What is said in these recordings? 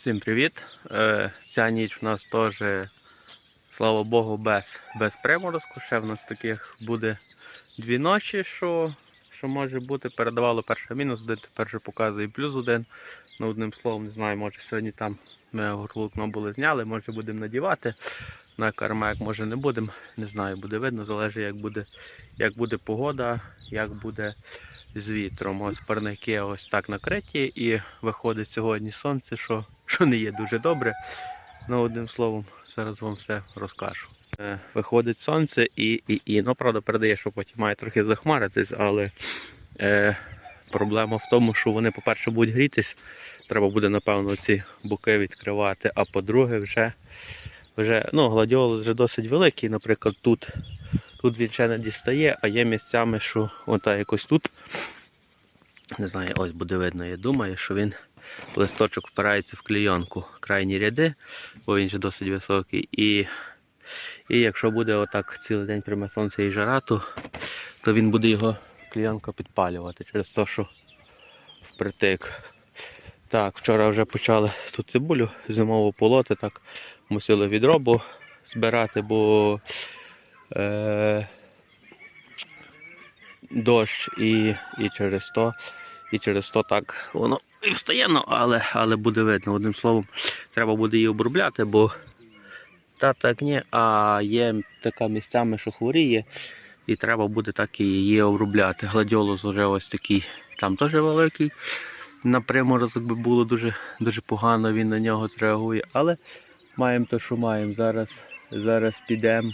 Всім привіт! Е, Ця ніч у нас теж, слава Богу, без, без приморозку. Ще в нас таких буде дві ночі, що, що може бути. Передавало перше мінус один, тепер вже показує плюс один. Ну, одним словом, не знаю, може сьогодні там ми горлукно були зняли, може будемо надівати. На кармек може не будемо, не знаю, буде видно, залежить як буде, як буде погода, як буде з вітром. Ось парники ось так накриті і виходить сьогодні сонце, що, що не є дуже добре. Ну, одним словом, зараз вам все розкажу. Е, Виходить сонце і, і, і. Ну, правда, передає, що потім має трохи захмаритись, але е, проблема в тому, що вони, по-перше, будуть грітись. Треба буде, напевно, ці боки відкривати. А по-друге, вже, вже ну, гладіолус вже досить великий. Наприклад, тут Тут він ще не дістає, а є місцями, що ота якось тут. Не знаю, ось буде видно, я думаю, що він листочок впирається в клійонку крайні ряди, бо він же досить високий. І, і якщо буде отак цілий день пряме сонце і жара, то, то він буде його клійонка підпалювати через те, що впритик. Так, вчора вже почали тут цибулю зимову полоти, так мусили відробу збирати, бо е, дощ і, і через то, і через то так воно і встає, ну, але, але буде видно. Одним словом, треба буде її обробляти, бо та так ні, а є така місцями, що хворіє, і треба буде так і її обробляти. Гладіолус вже ось такий, там теж великий. На приморозок би було дуже, дуже погано, він на нього зреагує. Але маємо те, що маємо. Зараз, зараз підемо.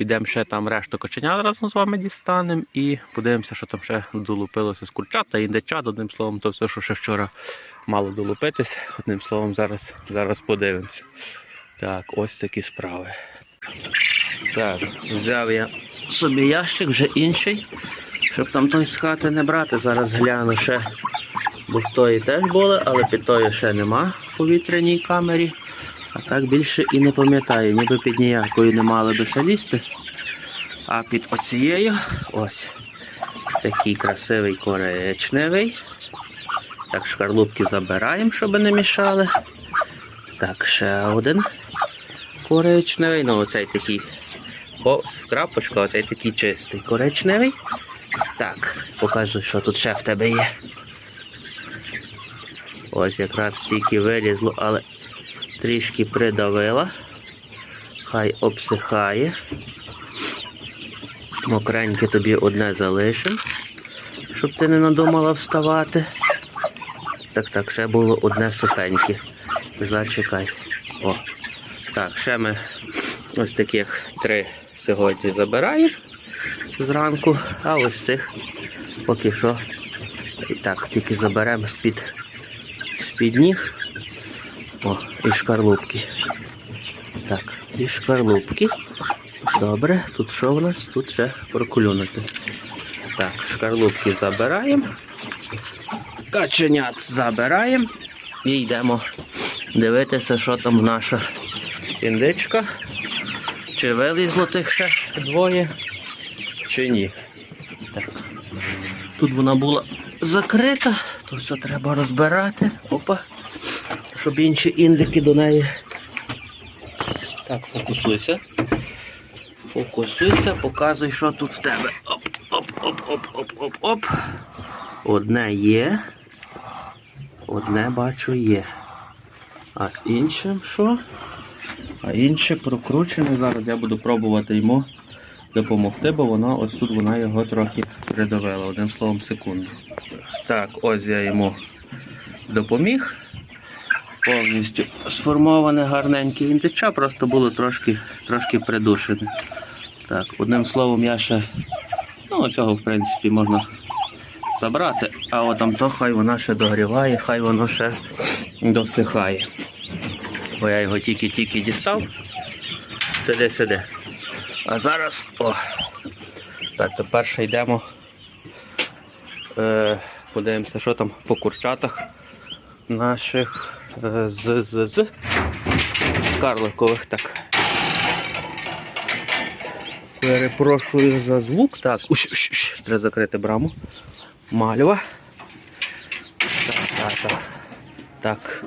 Підемо ще там решту коченят разом з вами дістанемо і подивимося, що там ще долупилося з курчата, індичат, одним словом, то все, що ще вчора мало долупитись. Одним словом, зараз, зараз подивимося. Так, ось такі справи. Так, взяв я собі ящик, вже інший, щоб там той з хати не брати. Зараз гляну ще, бо в тої теж були, але під тої ще нема в повітряній камері. А так більше і не пам'ятаю, ніби під ніякою не мали би ще лізти. А під оцією ось такий красивий коричневий. Так, шкарлупки забираємо, щоб не мішали. Так, ще один коричневий. Ну, оцей такий о, в крапочку, оцей такий чистий коричневий. Так, покажу, що тут ще в тебе є. Ось якраз тільки вилізло, але трішки придавила. Хай обсихає. Мокреньке тобі одне залишим, щоб ти не надумала вставати. Так, так, ще було одне сухеньке. Зачекай. О. Так, ще ми ось таких три сьогодні забираємо зранку, а ось цих поки що. І так, тільки заберемо з-під ніг. О, і шкарлупки. Так, і шкарлупки. Добре, тут що в нас? Тут ще прокулюнути. Так, шкарлупки забираємо. Каченят забираємо і йдемо дивитися, що там наша індичка. Чи вилізло тих ще двоє, чи ні. Так. Тут вона була закрита, то все треба розбирати. Опа щоб інші індики до неї. Так, фокусуйся. Фокусуйся, показуй, що тут в тебе. Оп, оп, оп, оп, оп, оп, оп. Одне є. Одне бачу є. А з іншим що? А інше прокручене. Зараз я буду пробувати йому допомогти, бо воно ось тут вона його трохи придавила. Одним словом, секунду. Так, ось я йому допоміг повністю сформоване гарненьке індича, просто було трошки трошки придушене. Так, одним словом, я ще ну, цього в принципі можна забрати, а от там то хай вона ще догріває, хай воно ще досихає. Бо я його тільки-тільки дістав. Сиди, сиди. А зараз о. Так, тепер ще йдемо. Е, подивимося, що там по курчатах наших з, з, з карликових так. Перепрошую за звук. Так, уш, уш, уш. треба закрити браму. Мальва. Так, так, так. Так.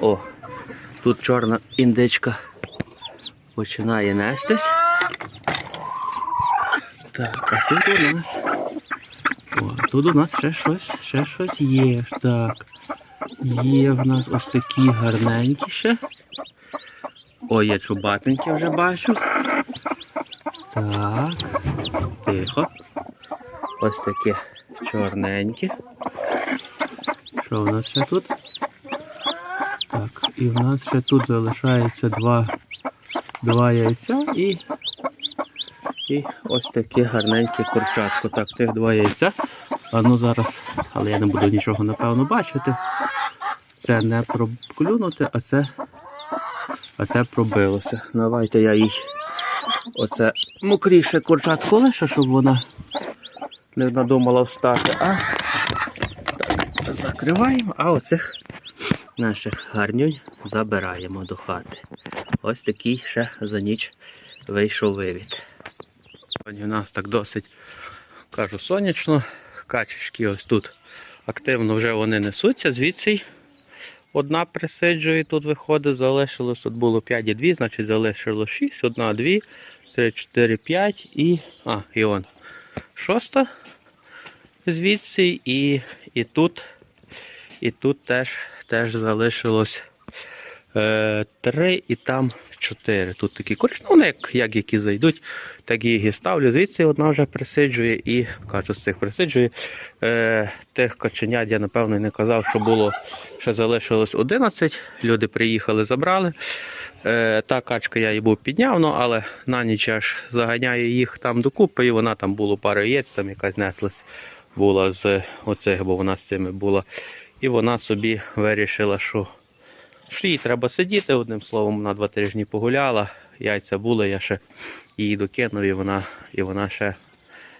О, тут чорна індичка починає нестись. Так, а тут у нас. О, тут у нас ще щось, ще щось є. Так. Є в нас ось такі гарненькі ще. О, є чубатенькі вже бачу. Так. Тихо. Ось таке чорненькі. Що в нас ще тут? Так, і в нас ще тут залишається два, два яйця і, і ось таке гарненьке курчатко. Так, тих два яйця. А ну зараз, але я не буду нічого напевно бачити. Це не проклюнути, а це, а це пробилося. Давайте я їй оце мокріше курчатку лише, щоб вона не надумала встати. А так, закриваємо, а оцих наших гарнюнь забираємо до хати. Ось такий ще за ніч вийшов вивід. Сьогодні у нас так досить, кажу, сонячно. Качечки ось тут активно вже вони несуться, звідси одна присиджує, тут виходить, залишилось, тут було 5 і 2, значить залишилось 6, одна, 2, 3, 4, 5 і. А, і он. Шоста звідси, і, і тут, і тут теж, теж залишилось е, 3 і там 4. Тут такі курчі, ну як, як які зайдуть, так їх і ставлю. Звідси одна вже присиджує і кажу, з цих присиджує. Е, тих каченят я напевно не казав, що було ще залишилось 11. Люди приїхали, забрали. Е, та качка я її був підняв, ну, але на ніч аж заганяю їх там докупи, і вона там було пара яєць, там якась неслась була з оцих, бо вона з цими була. І вона собі вирішила, що, їй треба сидіти. Одним словом, вона два тижні погуляла, яйця були, я ще її докинув, і вона, і вона ще,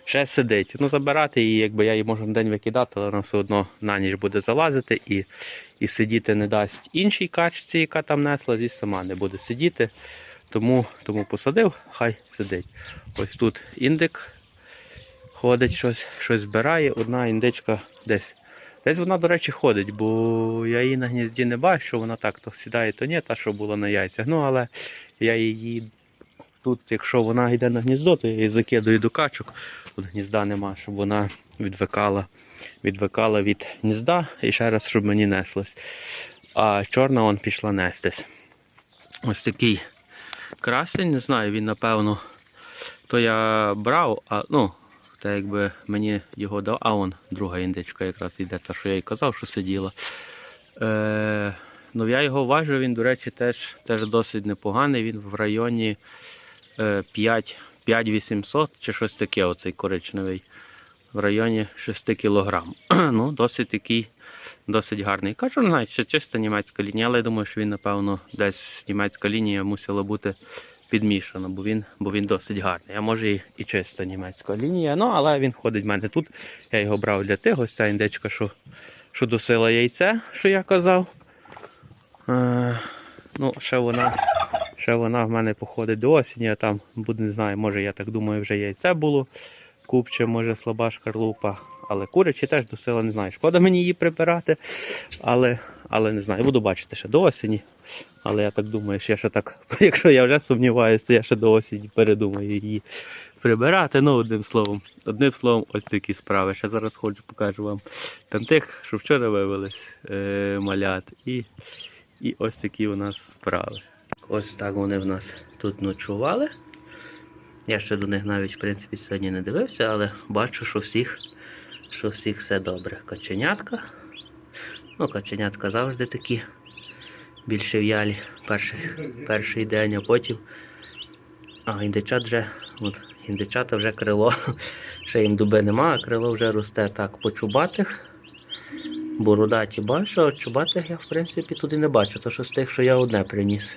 ще сидить. Ну, забирати її, якби я її можу на день викидати, але вона все одно на ніч буде залазити і, і сидіти не дасть іншій качці, яка там несла, зі сама не буде сидіти. Тому, тому посадив, хай сидить. Ось тут індик ходить, щось, щось збирає. Одна індичка десь. Десь вона, до речі, ходить, бо я її на гнізді не бачу, вона так то сідає, то ні, та що була на яйцях. Ну, але я її тут, якщо вона йде на гніздо, то я її закидую до качок. Тут гнізда нема, щоб вона відвикала, відвикала від гнізда і ще раз, щоб мені неслось. А чорна он пішла нестись. Ось такий красень, не знаю, він напевно, то я брав, а ну, та якби мені його дав, а он друга індичка якраз йде, та що я й казав, що сиділа. Е, ну я його важив, він, до речі, теж, теж досить непоганий. Він в районі е, 5800 чи щось таке, оцей коричневий. В районі 6 кг. ну, досить такий, досить гарний. Кажу, не чисто німецька лінія, але я думаю, що він, напевно, десь німецька лінія мусила бути підмішана, бо він, бо він досить гарний. А може і, і чисто німецька лінія. Ну, але він ходить в мене тут. Я його брав для ось ця індичка, що, що досила яйце, що я казав. Е, ну, ще вона, ще вона в мене походить до осені, а там не знаю, може я так думаю, вже яйце було. Купче, може слаба шкарлупа. Але курячі теж досила, не знаю. Шкода мені її прибирати, але, але не знаю, буду бачити ще до осені. Але я так думаю, що я ще так, якщо я вже сумніваюся, я ще до осені передумаю її прибирати. Ну, одним словом, одним словом, ось такі справи. Ще зараз хочу покажу вам там тих, що вчора вивелись е, малят. І, і ось такі у нас справи. Ось так вони в нас тут ночували. Я ще до них навіть в принципі сьогодні не дивився, але бачу, що всіх, що всіх все добре. Каченятка. Ну, каченятка завжди такі більше в'ялі перший, перший день, а потім. А індичат вже, от, індичата вже крило. Ще їм дуби нема, а крило вже росте так по чубатих. Бородаті бачу, а чубатих я в принципі туди не бачу, то що з тих, що я одне приніс.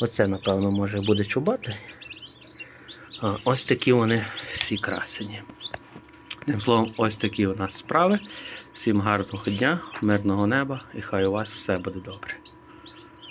Оце, напевно, може буде чубати. А, ось такі вони всі красені. Тим словом, ось такі у нас справи. Всім гарного дня, мирного неба і хай у вас все буде добре.